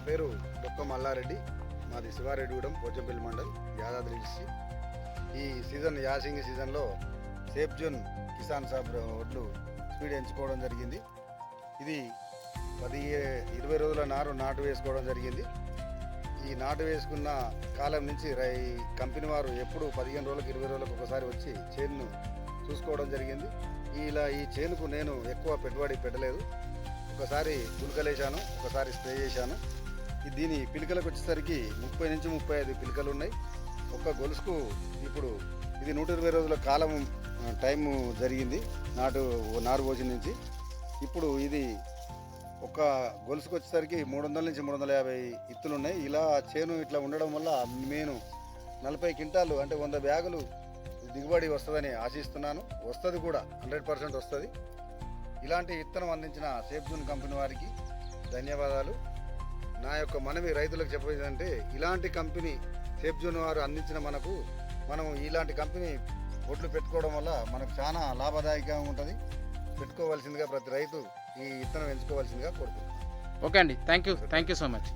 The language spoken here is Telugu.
నా పేరు డొక్క మల్లారెడ్డి. మాది శివారెడ్డిగూడెం పోచంపల్లి మండల్ యాదాద్రి డిస్ట్రిక్ట్ ఈ సీజన్ యాసింగి సీజన్లో సేఫ్ జూన్ కిసాన్ సాబ్ ఒడ్లు స్పీడ్ ఎంచుకోవడం జరిగింది. ఇది పది ఇరవై రోజుల నారు నాటు వేసుకోవడం జరిగింది. ఈ నాటు వేసుకున్న కాలం నుంచి రై కంపెనీ వారు ఎప్పుడు పదిహేను రోజులకు ఇరవై రోజులకు ఒకసారి వచ్చి చేనును చూసుకోవడం జరిగింది. ఇలా ఈ చేనుకు నేను ఎక్కువ పెట్టుబడి పెట్టలేదు. ఒకసారి గులకలేశాను ఒకసారి స్ప్రే చేశాను. దీని పిలికలకు వచ్చేసరికి ముప్పై నుంచి ముప్పై ఐదు పిలికలు ఉన్నాయి. ఒక్క గొలుసుకు ఇప్పుడు ఇది నూట ఇరవై రోజుల కాలం టైం జరిగింది నాటు నారు పోసిన నుంచి. ఇప్పుడు ఇది ఒక గొలుసుకు వచ్చేసరికి మూడు వందల నుంచి మూడు వందల యాభై ఇత్తులు ఉన్నాయి. ఇలా చేను ఇట్లా ఉండడం వల్ల నేను నలభై క్వింటాలు అంటే వంద బ్యాగులు దిగుబడి వస్తుందని ఆశిస్తున్నాను. వస్తుంది కూడా హండ్రెడ్ పర్సెంట్ వస్తుంది. ఇలాంటి విత్తనం అందించిన సేఫ్జూన్ కంపెనీ వారికి ధన్యవాదాలు. నా యొక్క మనవి రైతులకు చెప్పేదంటే ఇలాంటి కంపెనీ సేఫ్ జూన్ వారు అందించిన మనకు మనం ఇలాంటి కంపెనీ ఒడ్లు పెట్టుకోవడం వల్ల మనకు చాలా లాభదాయకంగా ఉంటుంది. పెట్టుకోవాల్సిందిగా ప్రతి రైతు ఈ విత్తనం ఎంచుకోవాల్సిందిగా కోరుకుంటున్నాను. ఓకే అండి. Thank you thank you so much.